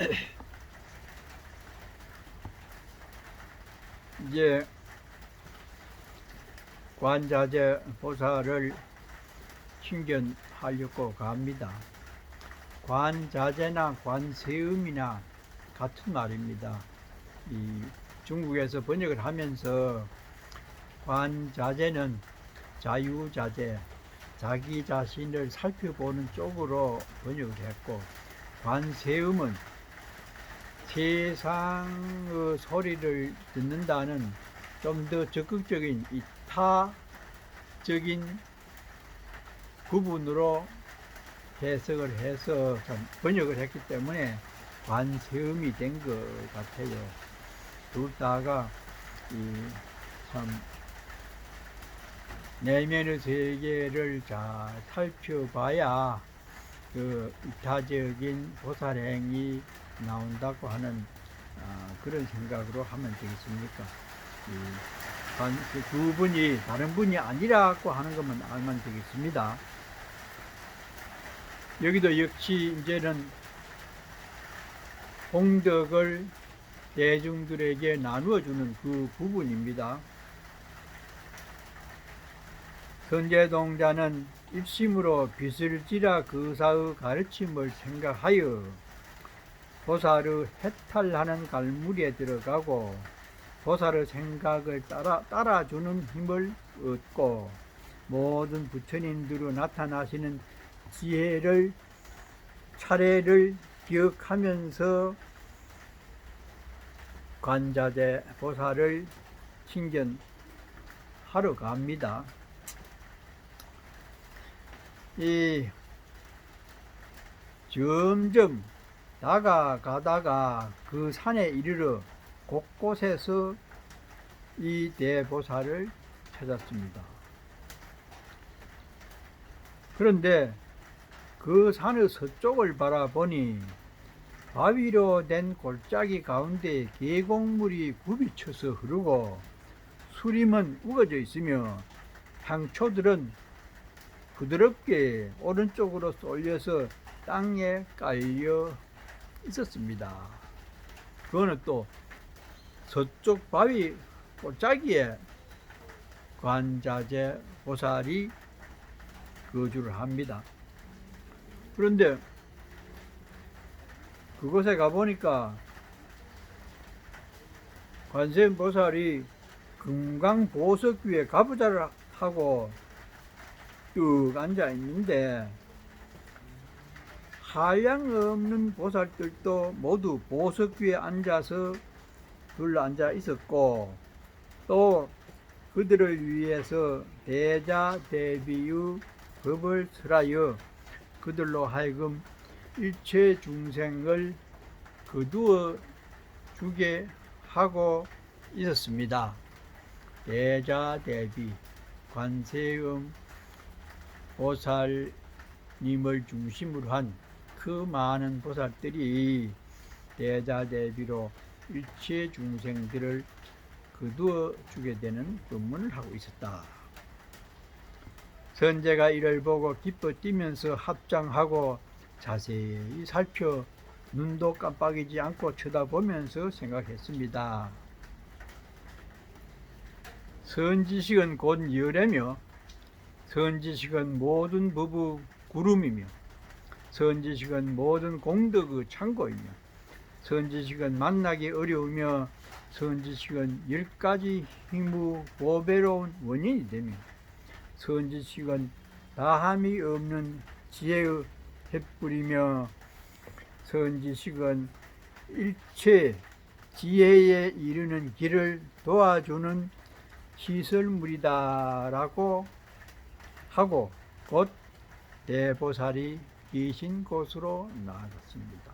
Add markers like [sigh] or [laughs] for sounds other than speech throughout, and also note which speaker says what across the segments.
Speaker 1: [laughs] 이제 관자재 보살을 신견하려고 갑니다. 관자재나 관세음이나 같은 말입니다. 이 중국에서 번역을 하면서 관자재는 자유자재, 자기 자신을 살펴보는 쪽으로 번역을 했고, 관세음은 세상의 소리를 듣는다는 좀 더 적극적인 이 타적인 구분으로 해석을 해서 참 번역을 했기 때문에 관세음이 된 것 같아요. 둘 다가 이참 내면의 세계를 잘 살펴봐야 그 이타적인 보살행이 나온다고 하는 아, 그런 생각으로 하면 되겠습니까? 이 관- 그두 분이 다른 분이 아니라고 하는 것만 알면 되겠습니다. 여기도 역시 이제는 공덕을 대중들에게 나누어 주는 그 부분입니다. 선제동자는 입심으로 빚을 지라 그사의 가르침을 생각하여 보살의 해탈하는 갈무리에 들어가고 보살의 생각을 따라, 따라주는 힘을 얻고 모든 부처님들로 나타나시는 지혜를 차례를 기억하면서 관자재 보살을 신견하러 갑니다. 이 점점 다가가다가 그 산에 이르러 곳곳에서 이 대보살을 찾았습니다. 그런데 그 산의 서쪽을 바라보니 바위로 된 골짜기 가운데 계곡물이 굽이쳐서 흐르고 수림은 우거져 있으며 향초들은 부드럽게 오른쪽으로 쏠려서 땅에 깔려 있었습니다. 그거는 또 서쪽 바위 골짜기에 관자재 보살이 거주를 합니다. 그런데 그곳에 가보니까 관세음 보살이 금강 보석 위에 가부좌를 하고 쭉 앉아 있는데 한량 없는 보살들도 모두 보석 위에 앉아서 둘러 앉아 있었고 또 그들을 위해서 대자 대비유 법을 설하여 그들로 하여금 일체 중생을 거두어 주게 하고 있었습니다. 대자 대비 관세음 보살님을 중심으로 한 그 많은 보살들이 대자대비로 일체 중생들을 거두어 주게 되는 근무를 하고 있었다. 선제가 이를 보고 기뻐 뛰면서 합장하고 자세히 살펴 눈도 깜빡이지 않고 쳐다보면서 생각했습니다. 선지식은 곧 열애며 선지식은 모든 부부 구름이며 선지식은 모든 공덕의 창고이며 선지식은 만나기 어려우며 선지식은 열 가지 힘의 보배로운 원인이 되며 선지식은 다함이 없는 지혜의 햇불이며 선지식은 일체 지혜에 이르는 길을 도와주는 시설물이다라고 하고 곧 대보살이 계신 곳으로 나아갔습니다.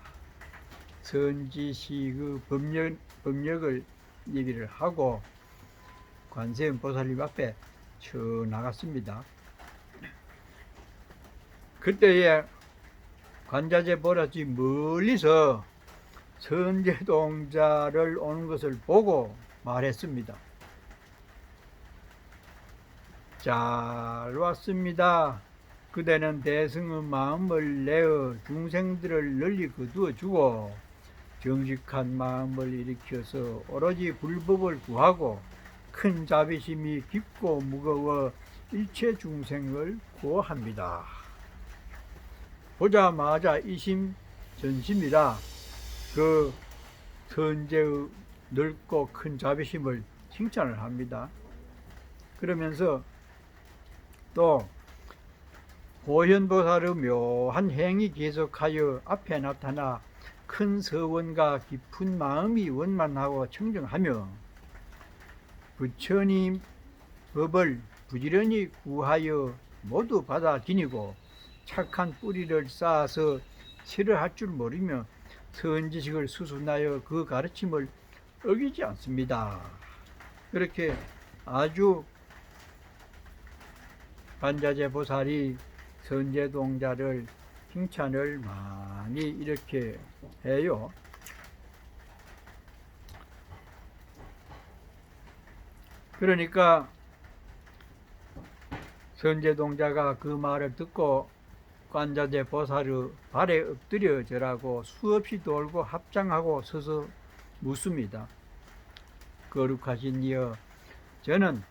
Speaker 1: 선지식의 법력, 법력을 얘기를 하고 관세음 보살님 앞에 쳐 나갔습니다. 그때에 관자재 보라지 멀리서 선제동자를 오는 것을 보고 말했습니다. 잘 왔습니다. 그대는 대승의 마음을 내어 중생들을 널리 거두어 주고 정직한 마음을 일으켜서 오로지 불법을 구하고 큰 자비심이 깊고 무거워 일체 중생을 구호합니다. 보자마자 이심 전심이라 그 선제의 넓고 큰 자비심을 칭찬을 합니다. 그러면서 또 보현보살의 묘한 행이 계속하여 앞에 나타나 큰 서원과 깊은 마음이 원만하고 청정하며 부처님 법을 부지런히 구하여 모두 받아 지니고 착한 뿌리를 쌓아서 싫어할 줄 모르며 선지식을 수순하여 그 가르침을 어기지 않습니다. 그렇게 아주 반자재 보살이 선제동자를 칭찬을 많이 이렇게 해요. 그러니까 선제동자가 그 말을 듣고 관자재 보살의 발에 엎드려 절하고 수없이 돌고 합장하고 서서 묻습니다. 거룩하신 이여, 저는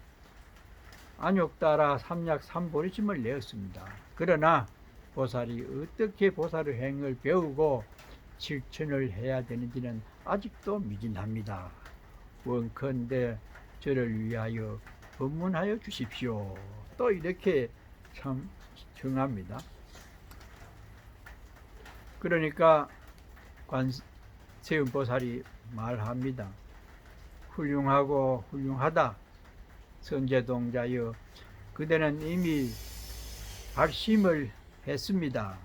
Speaker 1: 안욕 따라 삼약 삼보리심을 내었습니다. 그러나 보살이 어떻게 보살의 행을 배우고 실천을 해야 되는지는 아직도 미진합니다. 원컨대 저를 위하여 법문하여 주십시오. 또 이렇게 참 정합니다. 그러니까 관세음 보살이 말합니다. 훌륭하고 훌륭하다. 선제동자여, 그대는 이미 발심을 했습니다.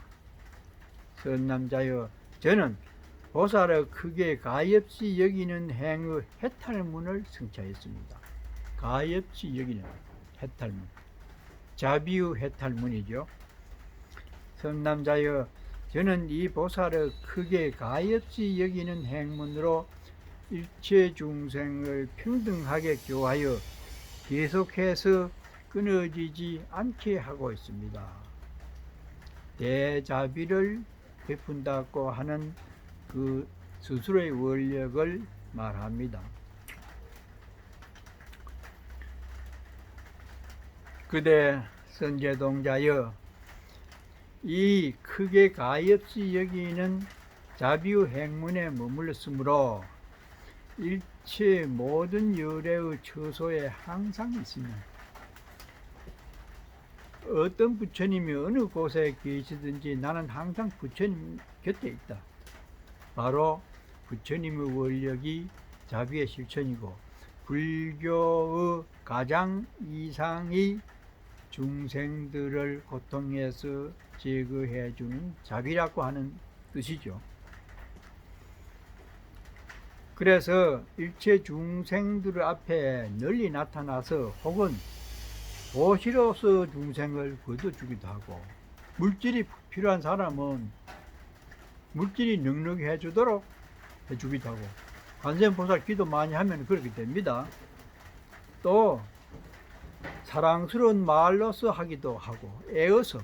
Speaker 1: 선남자여, 저는 보살의 크게 가엾이 여기는 행의 해탈문을 성취하였습니다. 가엾이 여기는 해탈문. 자비의 해탈문이죠. 선남자여, 저는 이 보살의 크게 가엾이 여기는 행문으로 일체 중생을 평등하게 교하여 계속해서 끊어지지 않게 하고 있습니다. 대자비를 베푼다고 하는 그 스스로의 원력을 말합니다. 그대 선제동자여 이 크게 가엾이 여기는 자비의 행문에 머물렀으므로 일체 모든 열애의 처소에 항상 있으면 어떤 부처님이 어느 곳에 계시든지 나는 항상 부처님 곁에 있다. 바로 부처님의 원력이 자비의 실천이고 불교의 가장 이상이 중생들을 고통에서 제거해 주는 자비라고 하는 뜻이죠. 그래서 일체 중생들 앞에 널리 나타나서 혹은 도시로서 중생을 거둬주기도 하고 물질이 필요한 사람은 물질이 넉넉히 해주도록 해주기도 하고 관세음보살 기도 많이 하면 그렇게 됩니다. 또 사랑스러운 말로서 하기도 하고 애어서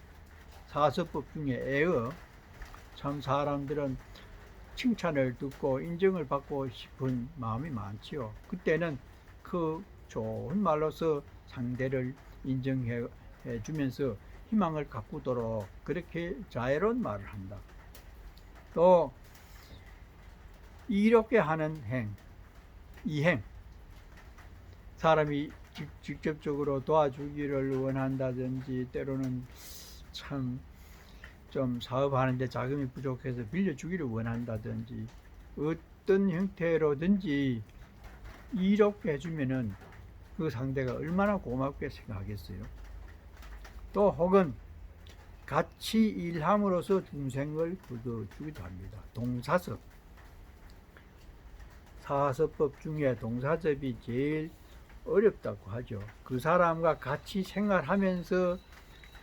Speaker 1: 사서법 중에 애어 참 사람들은 칭찬을 듣고 인정을 받고 싶은 마음이 많지요. 그때는 그 좋은 말로서 상대를 인정해 주면서 희망을 가꾸도록 그렇게 자애로운 말을 한다. 또 이롭게 하는 행, 이행. 사람이 직접적으로 도와주기를 원한다든지 때로는 참 좀 사업하는데 자금이 부족해서 빌려주기를 원한다든지 어떤 형태로든지 이롭게 해주면은 그 상대가 얼마나 고맙게 생각하겠어요. 또 혹은 같이 일함으로써 중생을 거둬주기도 합니다. 동사섭. 사서법 중에 동사섭이 제일 어렵다고 하죠. 그 사람과 같이 생활하면서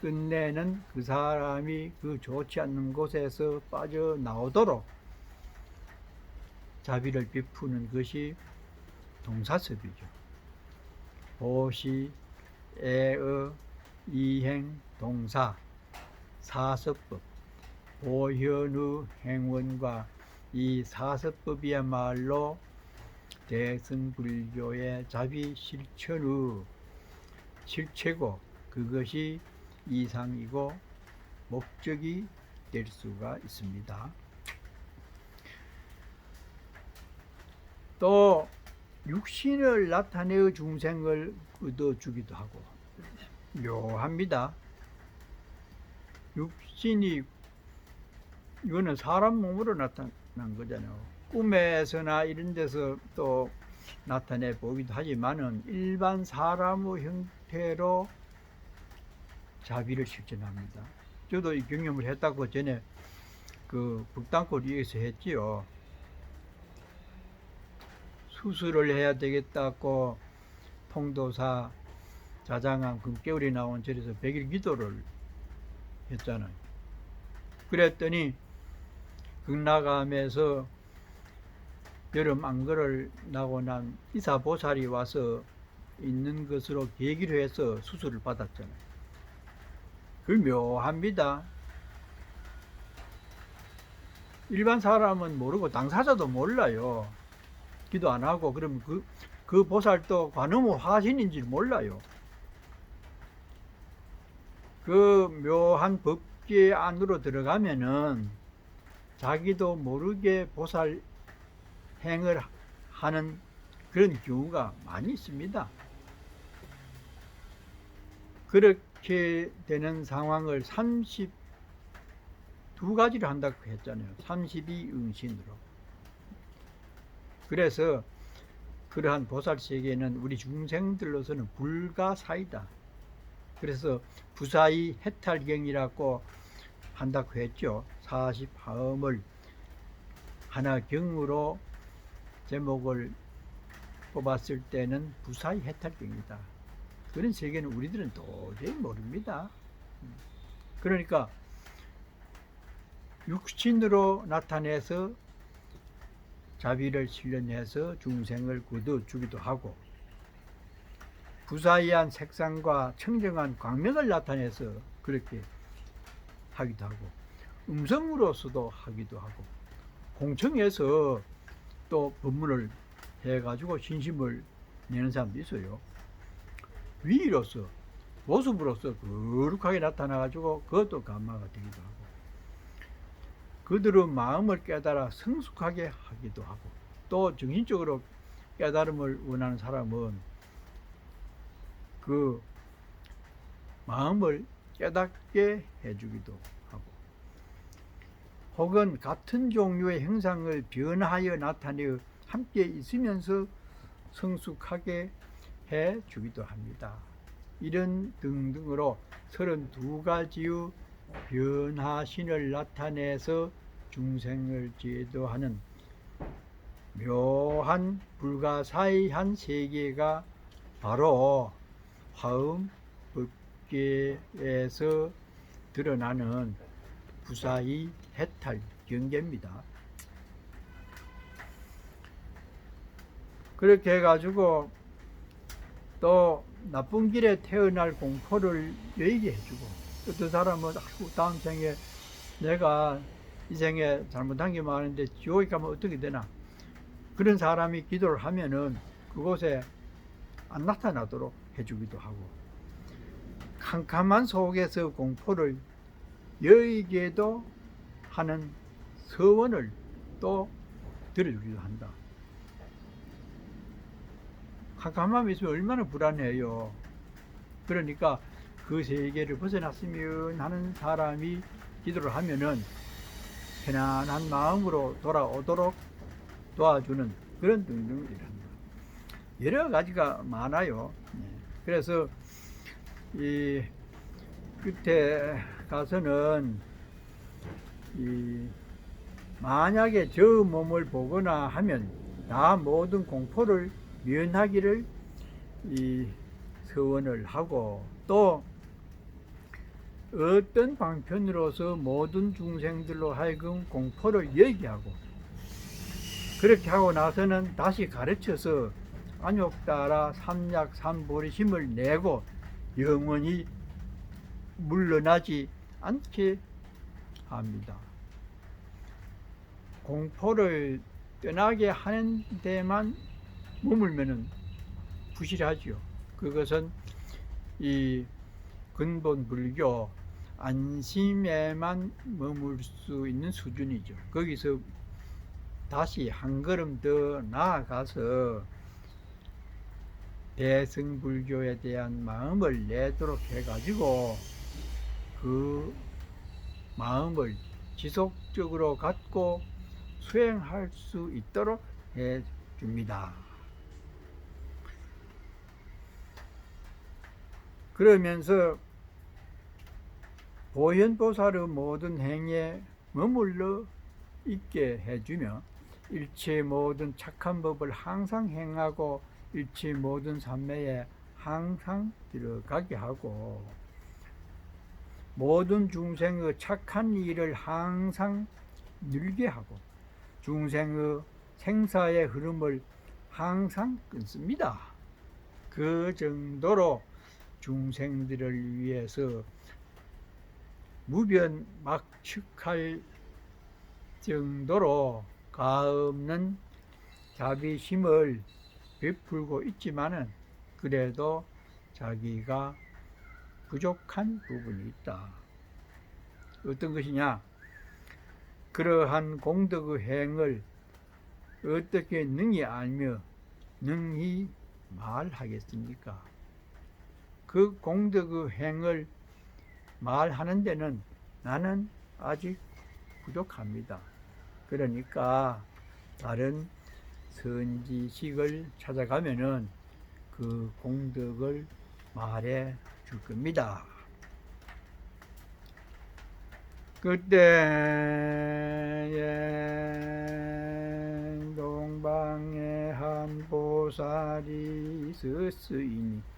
Speaker 1: 끝내는 그 사람이 그 좋지 않는 곳에서 빠져나오도록 자비를 베푸는 것이 동사섭이죠. 보시, 애어, 이행, 동사, 사서법, 보현의 행원과 이 사서법이야말로 대승불교의 자비 실천의 실체고 그것이 이상이고 목적이 될 수가 있습니다. 또 육신을 나타내어 중생을 얻어 주기도 하고 묘합니다. 육신이 이거는 사람 몸으로 나타난 거잖아요. 꿈에서나 이런 데서 또 나타내 보기도 하지만은 일반 사람의 형태로 자비를 실천합니다. 저도 이 경험을 했다고 전에 그 북당골위에서 했지요. 수술을 해야 되겠다고 통도사 자장암 금개울이 나온 절에서 백일 기도를 했잖아요. 그랬더니 극락암에서 여름 안거를 나고 난 이사보살이 와서 있는 것으로 계기로 해서 수술을 받았잖아요. 그 묘합니다. 일반 사람은 모르고 당사자도 몰라요. 기도 안 하고 그러면 그, 그 보살도 관음의 화신인지 몰라요. 그 묘한 법계 안으로 들어가면은 자기도 모르게 보살 행을 하는 그런 경우가 많이 있습니다. 그렇게 되는 상황을 32가지를 한다고 했잖아요. 32응신으로. 그래서 그러한 보살 세계는 우리 중생들로서는 불가사이다. 그래서 부사의 해탈경이라고 한다고 했죠. 40화음을 하나 경으로 제목을 뽑았을 때는 부사의 해탈경이다. 그런 세계는 우리들은 도저히 모릅니다. 그러니까 육신으로 나타내서 자비를 실현해서 중생을 거둬주기도 하고 부사이한 색상과 청정한 광명을 나타내서 그렇게 하기도 하고 음성으로서도 하기도 하고 공청에서 또 법문을 해가지고 신심을 내는 사람도 있어요. 위로서 모습으로서 거룩하게 나타나가지고 그것도 감마가 되기도 하고 그들은 마음을 깨달아 성숙하게 하기도 하고 또 정신적으로 깨달음을 원하는 사람은 그 마음을 깨닫게 해주기도 하고 혹은 같은 종류의 형상을 변화하여 나타내어 함께 있으면서 성숙하게 해 주기도 합니다. 이런 등등으로 32가지의 변화신을 나타내서 중생을 제도하는 묘한 불가사의한 세계가 바로 화음 법계에서 드러나는 부사의 해탈 경계입니다. 그렇게 해가지고 또 나쁜 길에 태어날 공포를 얘기해주고 어떤 사람은 다음 생에 내가 이 생에 잘못한 게 많은데 지옥에 가면 어떻게 되나 그런 사람이 기도를 하면은 그곳에 안 나타나도록 해주기도 하고 캄캄한 속에서 공포를 여의게도 하는 서원을 또 들어주기도 한다. 캄캄함이 있으면 얼마나 불안해요. 그러니까 그 세계를 벗어났으면 하는 사람이 기도를 하면은 편안한 마음으로 돌아오도록 도와주는 그런 합니다. 여러 가지가 많아요. 네. 그래서 이 끝에 가서는 이 만약에 저 몸을 보거나 하면 다 모든 공포를 면하기를 이 서원을 하고 또 어떤 방편으로서 모든 중생들로 하여금 공포를 얘기하고 그렇게 하고 나서는 다시 가르쳐서 안욕 따라 삼약 삼보리심을 내고 영원히 물러나지 않게 합니다. 공포를 떠나게 하는 데만 머물면은 부실하지요. 그것은 이 근본 불교 안심에만 머물 수 있는 수준이죠. 거기서 다시 한 걸음 더 나아가서 대승불교에 대한 마음을 내도록 해가지고 그 마음을 지속적으로 갖고 수행할 수 있도록 해 줍니다. 그러면서 보현보살의 모든 행에 머물러 있게 해주며 일체 모든 착한 법을 항상 행하고 일체 모든 삼매에 항상 들어가게 하고 모든 중생의 착한 일을 항상 늘게 하고 중생의 생사의 흐름을 항상 끊습니다. 그 정도로 중생들을 위해서 무변 막측할 정도로 가없는 자비심을 베풀고 있지만은 그래도 자기가 부족한 부분이 있다. 어떤 것이냐? 그러한 공덕의 행을 어떻게 능히 알며 능히 말하겠습니까? 그 공덕의 행을 말하는 데는 나는 아직 부족합니다. 그러니까 다른 선지식을 찾아가면은 그 공덕을 말해 줄 겁니다. 그때에 동방에 한 보살이 있었으니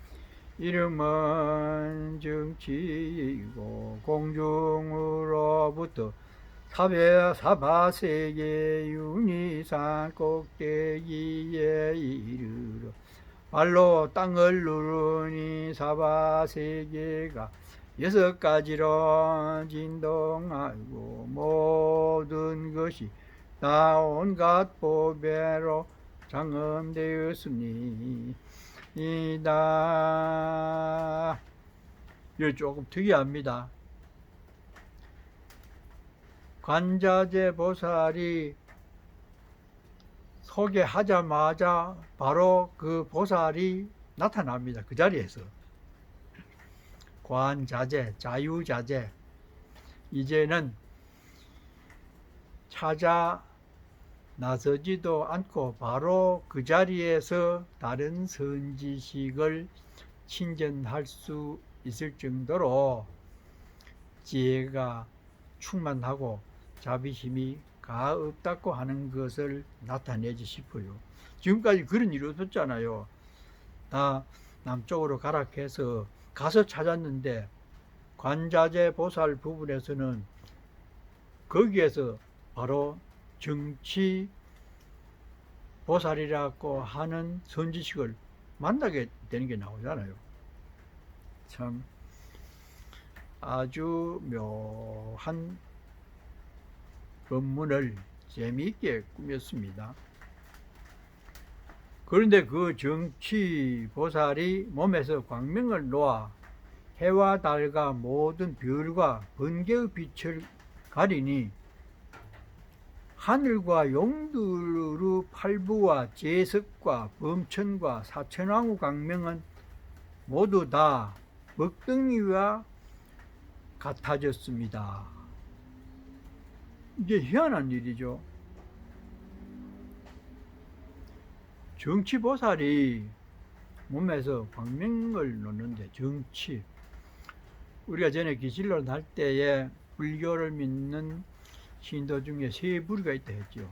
Speaker 1: 이름은 정치이고 공중으로부터 사배 사바세계 윤희산 꼭대기에 이르러 발로 땅을 누르니 사바세계가 여섯 가지로 진동하고 모든 것이 다 온갖 보배로 장엄되었으니 이다. 이거 조금 특이합니다. 관자재 보살이 소개하자마자 바로 그 보살이 나타납니다. 그 자리에서. 관자재, 자유자재. 이제는 찾아 나서지도 않고 바로 그 자리에서 다른 선지식을 친전할 수 있을 정도로 지혜가 충만하고 자비심이 가없다고 하는 것을 나타내지 싶어요. 지금까지 그런 일이 없었잖아요. 다 남쪽으로 가락해서 가서 찾았는데 관자재 보살 부분에서는 거기에서 바로 정치 보살이라고 하는 선지식을 만나게 되는 게 나오잖아요. 참 아주 묘한 법문을 재미있게 꾸몄습니다. 그런데 그 정치 보살이 몸에서 광명을 놓아 해와 달과 모든 별과 번개의 빛을 가리니 하늘과 용두루 팔부와 제석과 범천과 사천왕후 강명은 모두 다 먹덩이와 같아졌습니다. 이게 희한한 일이죠. 정치보살이 몸에서 광명을 놓는데 정치 우리가 전에 기실론 할 때에 불교를 믿는 신도 중에 세 부류가 있다 했죠.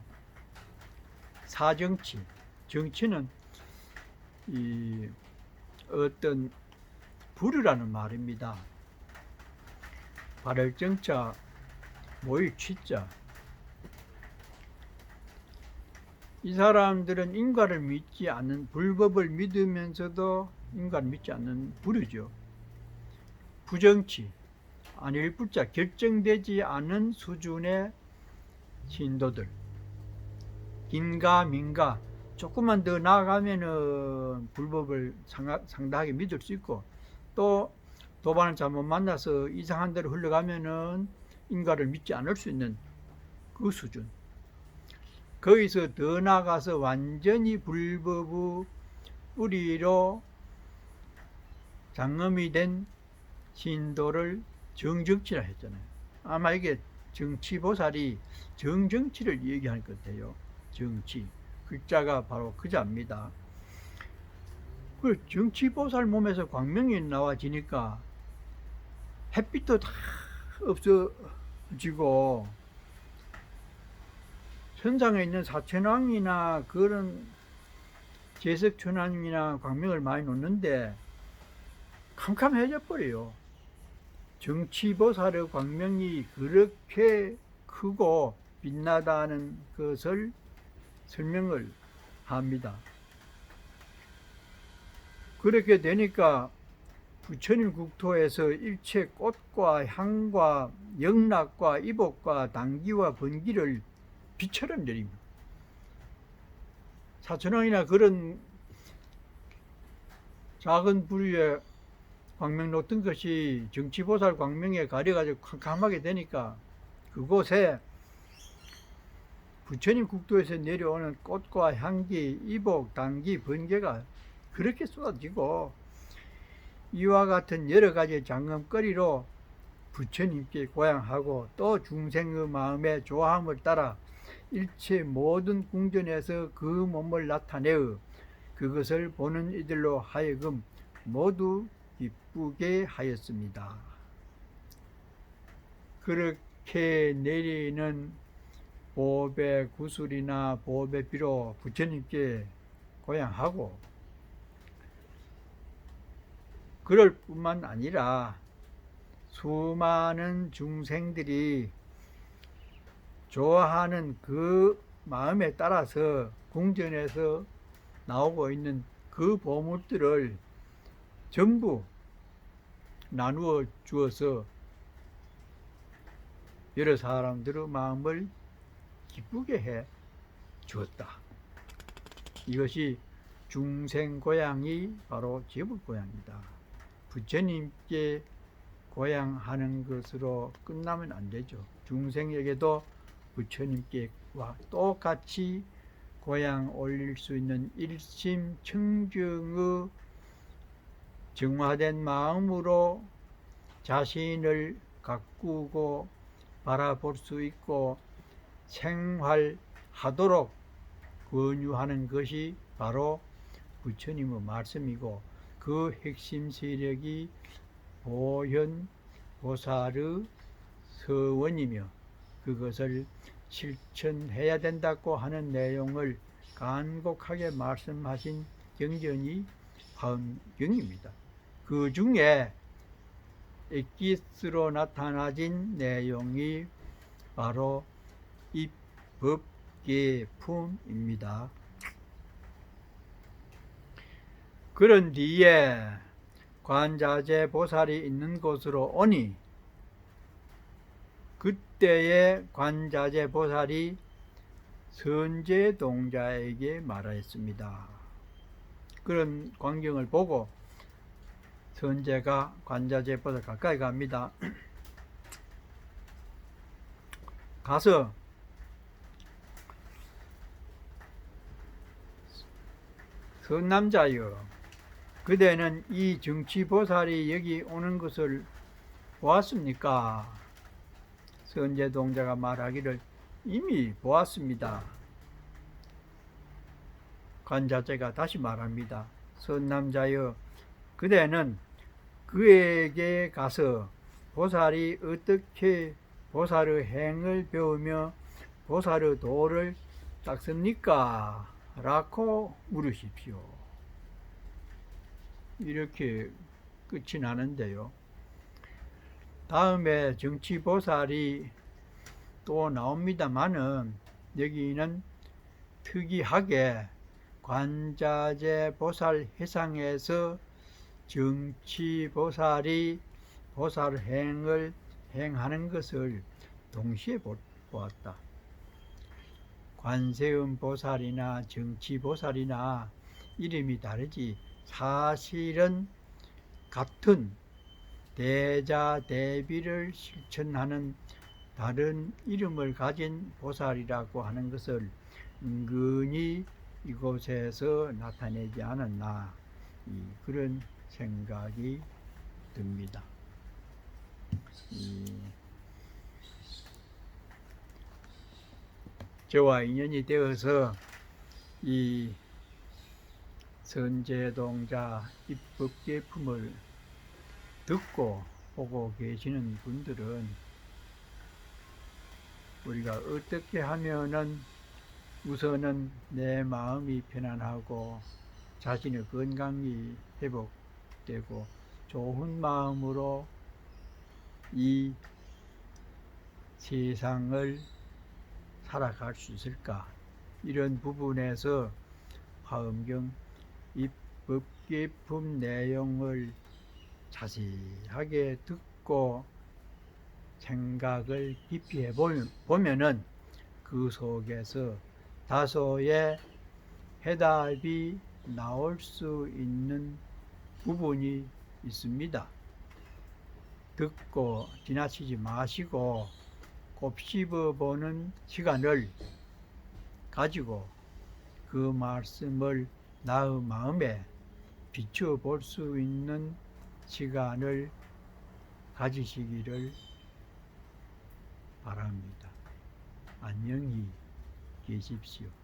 Speaker 1: 사정치, 정치는 이 어떤 부류라는 말입니다. 발을 정자, 모일 취자. 이 사람들은 인과를 믿지 않는 불법을 믿으면서도 인과를 믿지 않는 부류죠. 부정치, 아닐 불자 결정되지 않은 수준의 신도들 긴가 민가 조금만 더 나아가면은 불법을 상당하게 믿을 수 있고 또 도반을 잘못 만나서 이상한 대로 흘러가면은 인가를 믿지 않을 수 있는 그 수준. 거기서 더 나아가서 완전히 불법의 뿌리로 장엄이 된 신도를 정정치라 했잖아요. 아마 이게 정치보살이 정정치를 얘기할 것 같아요. 정치. 글자가 바로 그 자입니다. 그 정치보살 몸에서 광명이 나와지니까 햇빛도 다 없어지고 천상에 있는 사천왕이나 그런 제석천왕이나 광명을 많이 놓는데 캄캄해져 버려요. 정치보살의 광명이 그렇게 크고 빛나다는 것을 설명을 합니다. 그렇게 되니까 부처님 국토에서 일체 꽃과 향과 영락과 이복과 당기와 번기를 비처럼 내립니다. 사천왕이나 그런 작은 부류에 광명 놓던 것이 정치보살 광명에 가려가지고 캄캄하게 되니까 그곳에 부처님 국도에서 내려오는 꽃과 향기, 이복, 당기, 번개가 그렇게 쏟아지고 이와 같은 여러 가지 장엄거리로 부처님께 고향하고 또 중생의 마음의 조함을 따라 일체 모든 궁전에서 그 몸을 나타내어 그것을 보는 이들로 하여금 모두 기쁘게 하였습니다. 그렇게 내리는 보배 구슬이나 보배 비로 부처님께 고향하고 그럴 뿐만 아니라 수많은 중생들이 좋아하는 그 마음에 따라서 궁전에서 나오고 있는 그 보물들을 전부 나누어 주어서 여러 사람들의 마음을 기쁘게 해 주었다. 이것이 중생 고향이 바로 제불 고향이다. 부처님께 고향하는 것으로 끝나면 안 되죠. 중생에게도 부처님께와 똑같이 고향 올릴 수 있는 일심 청정의 정화된 마음으로 자신을 가꾸고 바라볼 수 있고 생활하도록 권유하는 것이 바로 부처님의 말씀이고 그 핵심 세력이 보현 보살의 서원이며 그것을 실천해야 된다고 하는 내용을 간곡하게 말씀하신 경전이 화엄경입니다. 그 중에 엑기스로 나타나진 내용이 바로 입법계품입니다. 그런 뒤에 관자재 보살이 있는 곳으로 오니 그때의 관자재 보살이 선제 동자에게 말하였습니다. 그런 광경을 보고 선제가 관자재 보살 가까이 갑니다. [clears throat] 가서 선남자여 그대는 이 정치보살이 여기 오는 것을 보았습니까? 선제동자가 말하기를 이미 보았습니다. 관자재가 다시 말합니다. 선남자여 그대는 그에게 가서 보살이 어떻게 보살의 행을 배우며 보살의 도를 닦습니까? 라고 물으십시오. 이렇게 끝이 나는데요. 다음에 정치보살이 또 나옵니다만은 여기는 특이하게 관자재 보살 해상에서 정치보살이 보살 행을 행하는 것을 동시에 보- 보았다. 관세음 보살이나 정치 보살이나 이름이 다르지 사실은 같은 대자 대비를 실천하는 다른 이름을 가진 보살이라고 하는 것을 은근히 이곳에서 나타내지 않았나 이 그런 생각이 듭니다. 이 저와 인연이 되어서 이 선제동자 입법 제품을 듣고 보고 계시는 분들은 우리가 어떻게 하면은 우선은 내 마음이 편안하고 자신의 건강이 회복 되고 좋은 마음으로 이 세상을 살아갈 수 있을까? 이런 부분에서 화엄경 입법기품 내용을 자세하게 듣고 생각을 깊이 해보면은 그 속에서 다소의 해답이 나올 수 있는 부분이 있습니다. 듣고 지나치지 마시고 곱씹어 보는 시간을 가지고 그 말씀을 나의 마음에 비추어 볼 수 있는 시간을 가지시기를 바랍니다. 안녕히 계십시오.